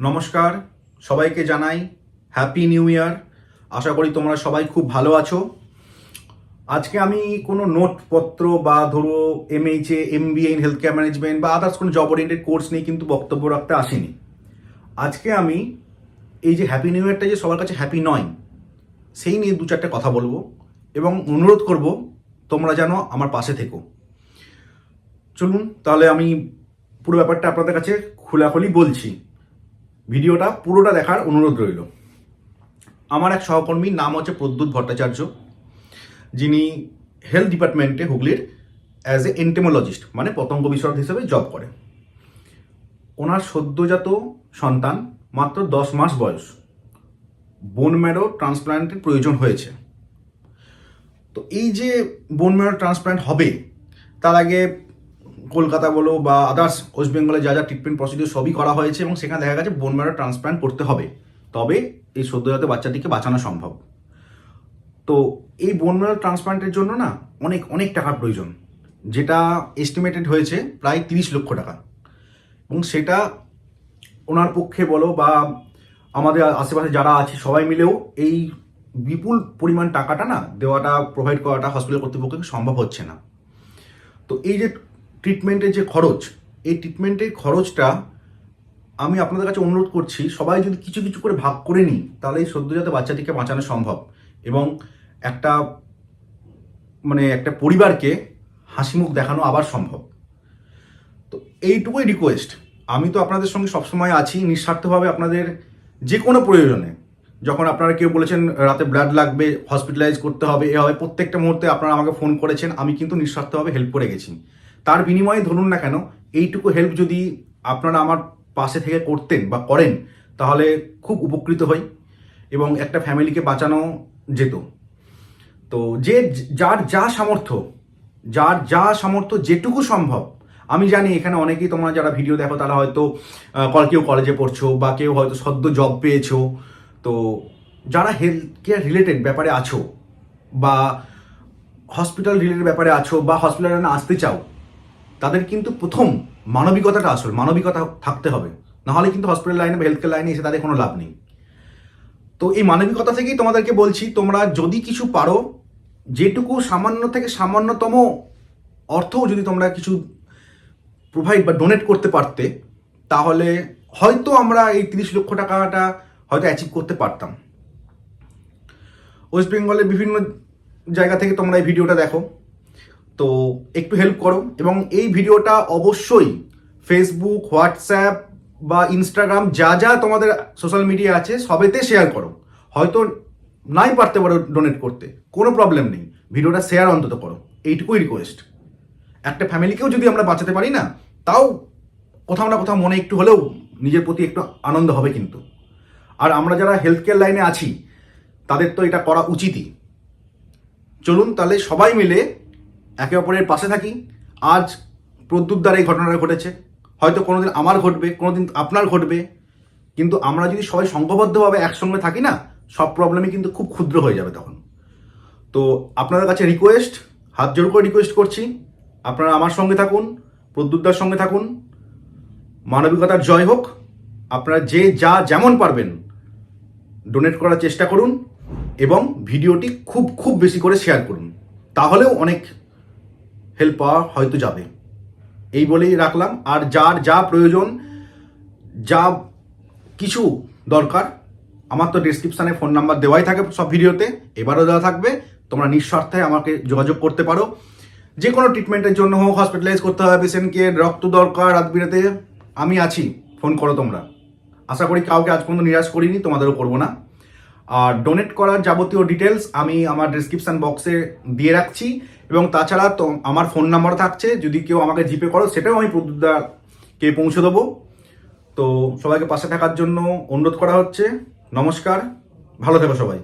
নমস্কার, সবাইকে জানাই হ্যাপি নিউ ইয়ার আশা করি তোমরা সবাই খুব ভালো আছো। আজকে আমি কোনো নোটপত্র বা ধরো MHA MBA in health care management বা আদার্স কোনো জব ওরিয়েন্টেড কোর্স নিয়ে কিন্তু বক্তব্য রাখতে আসিনি। আজকে আমি এই যে হ্যাপি নিউ ইয়ারটা যে সবার কাছে হ্যাপি নয়, সেই নিয়ে দু চারটে কথা বলব এবং অনুরোধ করব তোমরা যেন আমার পাশে থেকো। চলুন, তাহলে আমি পুরো ব্যাপারটা আপনাদের কাছে খোলাখুলি বলছি। ভিডিওটা পুরোটা দেখার অনুরোধ রইল। আমার এক সহকর্মীর নাম হচ্ছে প্রদ্যুৎ ভট্টাচার্য, যিনি হেলথ ডিপার্টমেন্টে হুগলির অ্যাজ এ এন্টেমোলজিস্ট মানে পতঙ্গ বিশরদ হিসেবে জব করে ওনার সদ্যজাত সন্তান মাত্র দশ মাস বয়স। বোন ম্যারো ট্রান্সপ্লান্টের প্রয়োজন হয়েছে। তো এই যে বোন ম্যারো ট্রান্সপ্লান্ট হবে, তার আগে কলকাতা বলো বা আদার্স ওয়েস্ট বেঙ্গলে যা যা ট্রিটমেন্ট প্রসিডিউর সবই করা হয়েছে এবং সেখানে দেখা গেছে বোন ম্যারো ট্রান্সপ্লান্ট করতে হবে। তবে এই সদ্যজাত বাচ্চাটিকে বাঁচানো সম্ভব। তো এই বোন ম্যারো ট্রান্সপ্লান্টের জন্য না অনেক অনেক টাকার প্রয়োজন। যেটা এস্টিমেটেড হয়েছে প্রায় তিরিশ লক্ষ টাকা। এবং সেটা ওনার পক্ষে বলো বা আমাদের আশেপাশে যারা আছে সবাই মিলেও এই বিপুল পরিমাণ টাকাটা না দেওয়াটা প্রোভাইড করাটা হসপিটাল কর্তৃপক্ষকে সম্ভব হচ্ছে না। তো এই যে ট্রিটমেন্টের যে খরচ, এই ট্রিটমেন্টের খরচটা আমি আপনাদের কাছে অনুরোধ করছি, সবাই যদি কিছু কিছু করে ভাগ করে নিই, তাহলে এই সদ্যজাত বাচ্চাটিকে বাঁচানো সম্ভব। এবং একটা মানে একটা পরিবারকে হাসি মুখ দেখানো আবার সম্ভব। তো এইটুকুই রিকোয়েস্ট আমি তো আপনাদের সঙ্গে সবসময় আছি, নিঃস্বার্থভাবে আপনাদের যে কোনো প্রয়োজনে। যখন আপনারা কেউ বলেছেন, রাতে ব্লাড লাগবে হসপিটালাইজ করতে হবে, এভাবে প্রত্যেকটা মুহূর্তে আপনারা আমাকে ফোন করেছেন, আমি কিন্তু নিঃস্বার্থভাবে হেল্প করে গেছি। তার বিনিময়ে ধরুন না কেন, এইটুকু হেল্প যদি আপনারা আমার পাশে থেকে করতেন বা করেন, তাহলে খুব উপকৃত হই এবং একটা ফ্যামিলিকে বাঁচানো যেত। তো যে যার যা সামর্থ্য, যার যা সামর্থ্য যেটুকু সম্ভব, আমি জানি এখানে অনেকেই তোমরা যারা ভিডিও দেখো, তারা হয়তো কেউ কলেজে পড়ছো বা কেউ হয়তো সদ্য জব পেয়েছ। তো যারা হেলথ কেয়ার রিলেটেড ব্যাপারে আছো বা হসপিটাল রিলেটেড ব্যাপারে আছো বা হসপিটালে আসতে চাও তাদের কিন্তু প্রথম মানবিকতাটা আসল, মানবিকতা থাকতে হবে। নাহলে কিন্তু হসপিটাল লাইনে বা হেলথ কেয়ার লাইনে এসে তাদের কোনো লাভ নেই। তো এই মানবিকতা থেকেই তোমাদেরকে বলছি, তোমরা যদি কিছু পারো, যেটুকু সামান্য থেকে সামান্যতম অর্থও যদি তোমরা কিছু প্রোভাইড বা ডোনেট করতে পারতে, তাহলে হয়তো আমরা এই তিরিশ লক্ষ টাকাটা হয়তো অ্যাচিভ করতে পারতাম। ওয়েস্ট বেঙ্গলের বিভিন্ন জায়গা থেকে তোমরা এই ভিডিওটা দেখো। তো একটু হেল্প করো এবং এই ভিডিওটা অবশ্যই ফেসবুক হোয়াটসঅ্যাপ বা ইনস্টাগ্রাম যা যা তোমাদের সোশ্যাল মিডিয়া আছে সবেতে শেয়ার করো। হয়তো নাই পারতে পারো ডোনেট করতে, কোনো প্রবলেম নেই। ভিডিওটা শেয়ার অন্তত করো। এইটুকুই রিকোয়েস্ট একটা ফ্যামিলিকেও যদি আমরা বাঁচাতে পারি না, তাও কোথাও না কোথাও মনে একটু হলেও নিজের প্রতি একটু আনন্দ হবে কিন্তু। আর আমরা যারা হেলথ কেয়ার লাইনে আছি, তাদের তো এটা করা উচিতই। চলুন তাহলে সবাই মিলে একে অপরের পাশে থাকি, আজ প্রদ্যুৎ দ্বারা এই ঘটনাটা ঘটেছে। হয়তো কোনোদিন আমার ঘটবে, কোনোদিন আপনার ঘটবে, কিন্তু আমরা যদি সবাই সংঘবদ্ধভাবে একসঙ্গে থাকি না, সব প্রবলেমই কিন্তু খুব ক্ষুদ্র হয়ে যাবে তখন। তো আপনাদের কাছে রিকোয়েস্ট হাত জোর করে রিকোয়েস্ট করছি। আপনারা আমার সঙ্গে থাকুন প্রদ্যুৎদার সঙ্গে থাকুন। মানবিকতার জয় হোক। আপনারা যে যা যেমন পারবেন ডোনেট করার চেষ্টা করুন এবং ভিডিওটি খুব খুব বেশি করে শেয়ার করুন। তাহলেও অনেক হেল্প পাওয়া হয়তো যাবে। এই বলেই রাখলাম। আর যার যা প্রয়োজন, যা কিছু দরকার, আমার তো ডিসক্রিপশানে ফোন নাম্বার দেওয়াই থাকে সব ভিডিওতে এবারও দেওয়া থাকবে। তোমরা নিঃস্বার্থে আমাকে যোগাযোগ করতে পারো। যে কোনো ট্রিটমেন্টের জন্য হোক হসপিটালাইজ করতে হবে পেশেন্টকে রক্ত দরকার রাত বিরাতে, আমি আছি। ফোন করো তোমরা। আশা করি কাউকে আজ পর্যন্ত নিরাশ করিনি, তোমাদেরও করব না। আর ডোনেট করার যাবতীয় ডিটেলস আমি আমার ডিসক্রিপশান বক্সে দিয়ে রাখছি। এবং তাছাড়া তো আমার ফোন নাম্বার থাকছে, যদি কেউ আমাকে জিপে করো, সেটাও আমি প্রদ্যুৎদাকে পৌঁছে দেবো। তো সবাইকে পাশে থাকার জন্য অনুরোধ করা হচ্ছে। নমস্কার, ভালো থেকো সবাই।